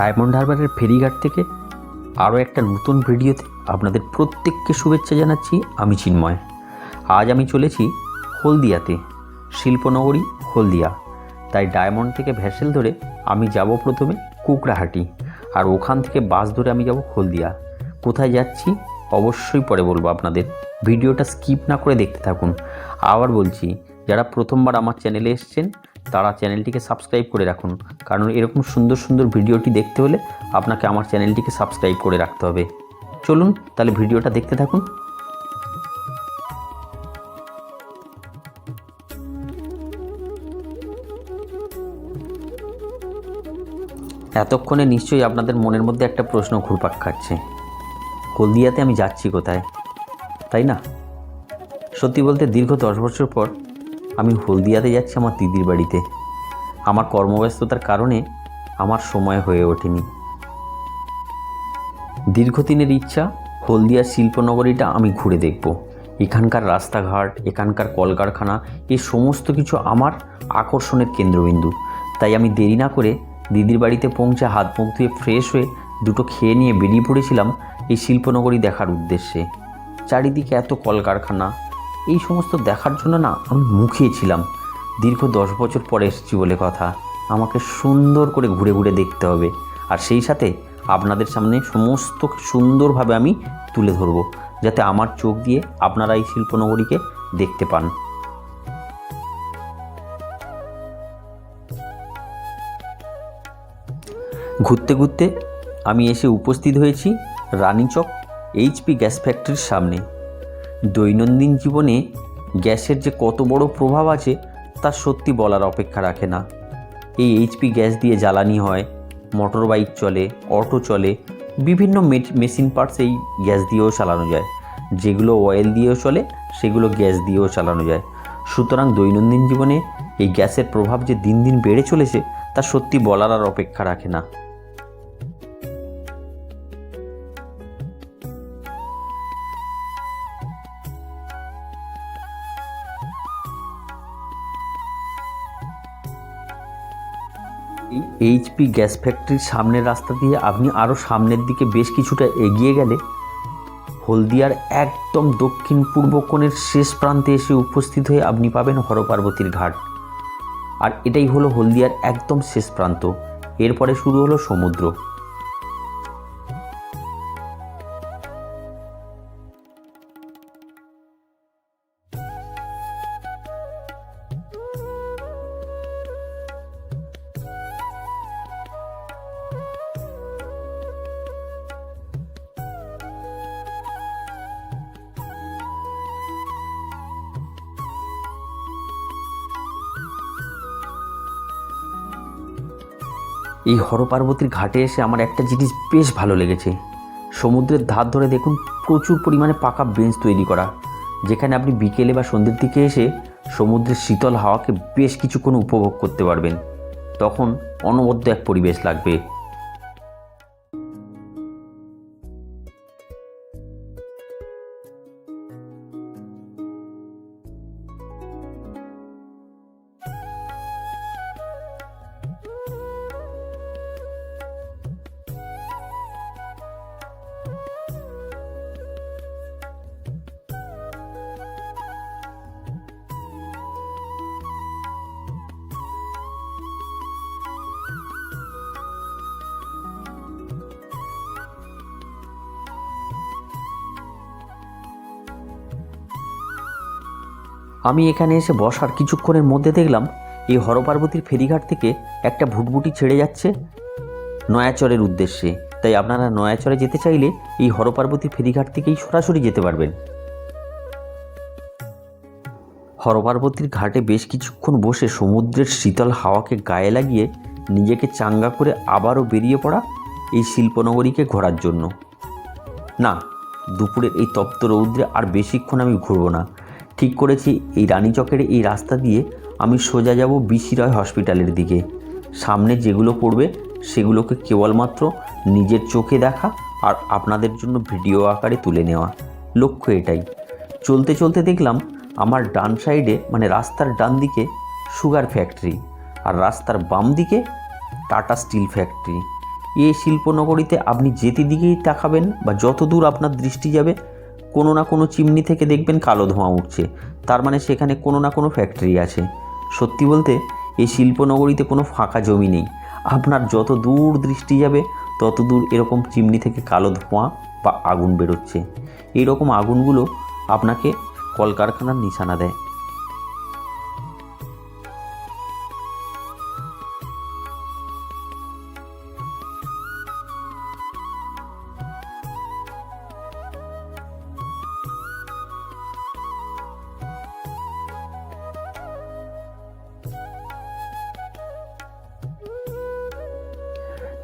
Diamond হারবারের ফেরিঘাট থেকে আরও একটা নতুন ভিডিওতে আপনাদের প্রত্যেককে শুভেচ্ছা জানাচ্ছি, আমি চিন্ময়। আজ আমি চলেছি হলদিয়াতে, শিল্পনগরী, হলদিয়া। তাই ডায়মন্ড থেকে ভ্যাসেল ধরে আমি যাব প্রথমে কুকড়াহাটি আর ওখান থেকে বাস ধরে আমি যাব হলদিয়া। কোথায় যাচ্ছি অবশ্যই পরে বলব আপনাদের। ভিডিওটা স্কিপ না করে দেখতে থাকুন। আবার বলছি, যারা প্রথমবার আমার চ্যানেলে এসছেন তারা চ্যানেলটিকে সাবস্ক্রাইব করে রাখুন। কারণ এরকম সুন্দর সুন্দর ভিডিওটি দেখতে হলে আপনাকে আমার চ্যানেলটিকে সাবস্ক্রাইব করে রাখতে হবে। চলুন তাহলে ভিডিওটা দেখতে থাকুন। এতক্ষণে নিশ্চয়ই আপনাদের মনের মধ্যে একটা প্রশ্ন ঘুরপাক খাচ্ছে। হলদিয়াতে আমি যাচ্ছি কোথায়? তাই না? সত্যি বলতে দীর্ঘ দশ বছর পর আমি হলদিয়াতে যাচ্ছি আমার দিদির বাড়িতে। আমার কর্মব্যস্ততার কারণে আমার সময় হয়ে ওঠেনি। দীর্ঘদিনের ইচ্ছা, হলদিয়া শিল্পনগরীটা আমি ঘুরে দেখব। এখানকার রাস্তাঘাট, এখানকার কলকারখানা এই সমস্ত কিছু আমার আকর্ষণের কেন্দ্রবিন্দু। তাই আমি দেরি না করে দিদির বাড়িতে পৌঁছে হাত মুখ ধুয়ে ফ্রেশ হয়ে দুটো খেয়ে নিয়ে বেরিয়ে পড়েছিলাম এই শিল্পনগরী দেখার উদ্দেশ্যে। চারিদিকে এত কলকারখানা এই সমস্ত দেখার জন্য না আমি মুখিয়ে ছিলাম। দীর্ঘ দশ বছর পরে এসেছি বলে কথা। আমাকে সুন্দর করে ঘুরে ঘুরে দেখতে হবে। আর সেই সাথে আপনাদের সামনে সমস্ত সুন্দরভাবে আমি তুলে ধরব, যাতে আমার চোখ দিয়ে আপনারা এই শিল্পনগরীকে দেখতে পান। ঘুরতে ঘুরতে আমি এসে উপস্থিত হয়েছি রানীচক এইচপি গ্যাস ফ্যাক্টরির সামনে। দৈনন্দিন জীবনে গ্যাসের যে কত বড় প্রভাব আছে, তা সত্যি বলার অপেক্ষা রাখে না। এই এইচপি গ্যাস দিয়ে জ্বালানি হয় মোটর বাইক চলে অটো চলে, বিভিন্ন মেশিন পার্টস এই গ্যাস দিয়েও চালানো যায়। যেগুলো অয়েল দিয়েও চলে, সেগুলো গ্যাস দিয়েও চালানো যায়। সুতরাং দৈনন্দিন জীবনে এই গ্যাসের প্রভাব যে দিন দিন বেড়ে চলেছে, তা সত্যি বলার আর অপেক্ষা রাখে না। এই এইচপি গ্যাস ফ্যাক্টরির সামনের রাস্তা দিয়ে আপনি আরও সামনের দিকে বেশ কিছুটা এগিয়ে গেলে হলদিয়ার একদম দক্ষিণ পূর্ব কোণের শেষ প্রান্তে এসে উপস্থিত হয়ে আপনি পাবেন হরপার্বতীর ঘাট। আর এটাই হলো হলদিয়ার একদম শেষ প্রান্ত। এরপরে শুরু হলো সমুদ্র। এই হরপার্বতীর ঘাটে এসে আমার একটা জিনিস বেশ ভালো লেগেছে। সমুদ্রের ধার ধরে দেখুন প্রচুর পরিমাণে পাকা বেঞ্চ তৈরি করা। যেখানে আপনি বিকেলে বা সন্ধ্যের দিকে এসে সমুদ্রের শীতল হাওয়াকে বেশ কিছুক্ষণ উপভোগ করতে পারবেন। তখন অনবদ্য এক পরিবেশ লাগবে। আমি এখানে এসে বসার কিছুক্ষণের মধ্যে দেখলাম, এই হরপার্বতীর ফেরিঘাট থেকে একটা ভুটভুটি ছেড়ে যাচ্ছে নয়াচরের উদ্দেশ্যে। তাই আপনারা নয়াচরে যেতে চাইলে এই হরপার্বতী ফেরিঘাট থেকেই সরাসরি যেতে পারবেন। হরপার্বতীর ঘাটে বেশ কিছুক্ষণ বসে সমুদ্রের শীতল হাওয়াকে গায়ে লাগিয়ে নিজেকে চাঙ্গা করে আবারও বেরিয়ে পড়া এই শিল্পনগরীকে ঘোরার জন্য। না, দুপুরের এই তপ্ত রৌদ্রে আর বেশিক্ষণ আমি ঘুরবো না। ঠিক করেছি, এই রানীচকের এই রাস্তা দিয়ে আমি সোজা যাব বিসি রয় হসপিটালের দিকে। সামনে যেগুলো পড়বে, সেগুলোকে কেবলমাত্র নিজের চোখে দেখা আর আপনাদের জন্য ভিডিও আকারে তুলে নেওয়া। লক্ষ্য এটাই। চলতে চলতে দেখলাম, আমার ডান সাইডে মানে রাস্তার ডান দিকে সুগার ফ্যাক্টরি আর রাস্তার বাম দিকে টাটা স্টিল ফ্যাক্টরি। এই শিল্পনগরীতে আপনি যেতে দিকেই তাকাবেন বা যত দূর আপনার দৃষ্টি যাবে কোনো না কোনো চিমনি থেকে দেখবেন কালো ধোঁয়া উঠছে। তার মানে সেখানে কোনো না কোনো ফ্যাক্টরি আছে। সত্যি বলতে, এই শিল্পনগরীতে কোনো ফাঁকা জমি নেই। আপনার যত দূর দৃষ্টি যাবে, তত দূর এরকম চিমনি থেকে কালো ধোঁয়া বা আগুন বেরোচ্ছে। এই রকম আগুনগুলো আপনাকে কলকারখানার নিশানা দেয়।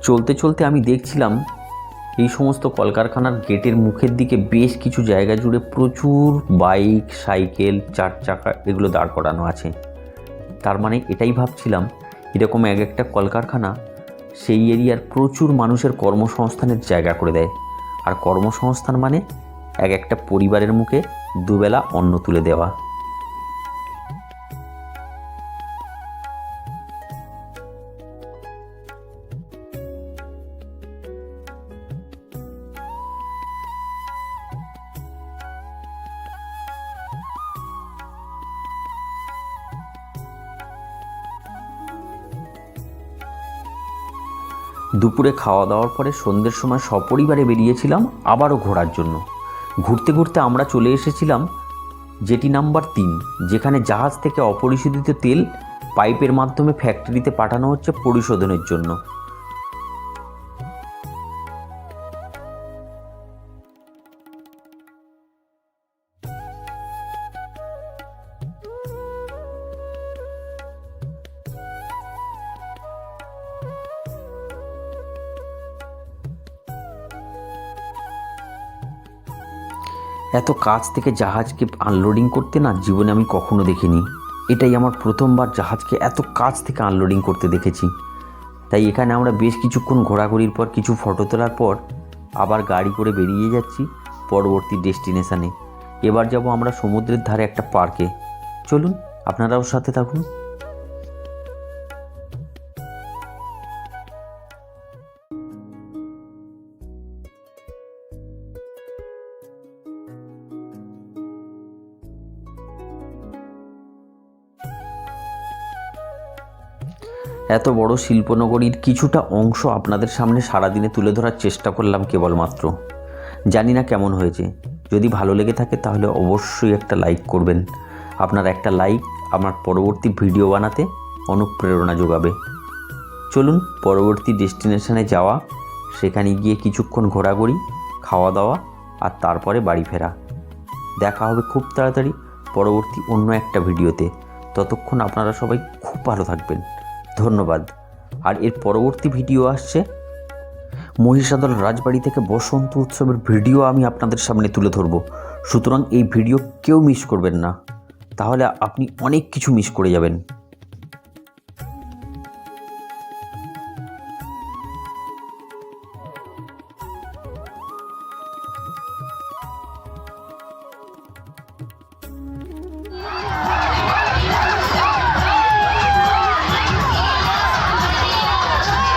চলতে চলতে আমি দেখছিলাম এই সমস্ত কলকারখানার গেটের মুখের দিকে বেশ কিছু জায়গা জুড়ে প্রচুর বাইক, সাইকেল, চার চাকা এগুলো দাঁড় করানো আছে। তার মানে এটাই ভাবছিলাম, এরকম এক একটা কলকারখানা সেই এরিয়ার প্রচুর মানুষের কর্মসংস্থানের জায়গা করে দেয়। আর কর্মসংস্থান মানে এক একটা পরিবারের মুখে দুবেলা অন্ন তুলে দেওয়া। দুপুরে খাওয়া দাওয়ার পরে সন্ধ্যের সময় সপরিবারে বেরিয়েছিলাম আবারও ঘোরার জন্য। ঘুরতে ঘুরতে আমরা চলে এসেছিলাম যেটি নাম্বার তিন, যেখানে জাহাজ থেকে অপরিশোধিত তেল পাইপের মাধ্যমে ফ্যাক্টরিতে পাঠানো হচ্ছে পরিশোধনের জন্য। এত কাছ থেকে জাহাজকে আনলোডিং করতে না জীবনে আমি কখনো দেখিনি। এটাই আমার প্রথমবার জাহাজকে এত কাছ থেকে আনলোডিং করতে দেখেছি। তাই এখানে আমরা বেশ কিছুক্ষণ ঘোরাঘুরির পর, কিছু ফটো তোলার পর আবার গাড়ি করে বেরিয়ে যাচ্ছি পরবর্তী ডেস্টিনেশানে এবার যাব আমরা সমুদ্রের ধারে একটা পার্কে চলুন, আপনারাও সাথে থাকুন। এত বড় শিল্পনগরীর কিছুটা অংশ আপনাদের সামনে সারাদিনে তুলে ধরার চেষ্টা করলাম কেবলমাত্র। জানি না কেমন হয়েছে। যদি ভালো লেগে থাকে তাহলে অবশ্যই একটা লাইক করবেন। আপনার একটা লাইক আমার পরবর্তী ভিডিও বানাতে অনুপ্রেরণা যোগাবে। চলুন পরবর্তী ডেস্টিনেশনে যাওয়া, সেখানে গিয়ে কিছুক্ষণ ঘোরাঘুরি খাওয়া দাওয়া আর তারপরে বাড়ি ফেরা। দেখা হবে খুব তাড়াতাড়ি পরবর্তী অন্য একটা ভিডিওতে। ততক্ষণ আপনারা সবাই খুব ভালো থাকবেন। ধন্যবাদ। আর এর পরবর্তী ভিডিও আসছে। মহিষাদল রাজবাড়ি থেকে বসন্ত উৎসবের ভিডিও আমি আপনাদের সামনে তুলে ধরব। সুতরাং এই ভিডিও কেউ মিস করবেন না। তাহলে আপনি অনেক কিছু মিস করে যাবেন।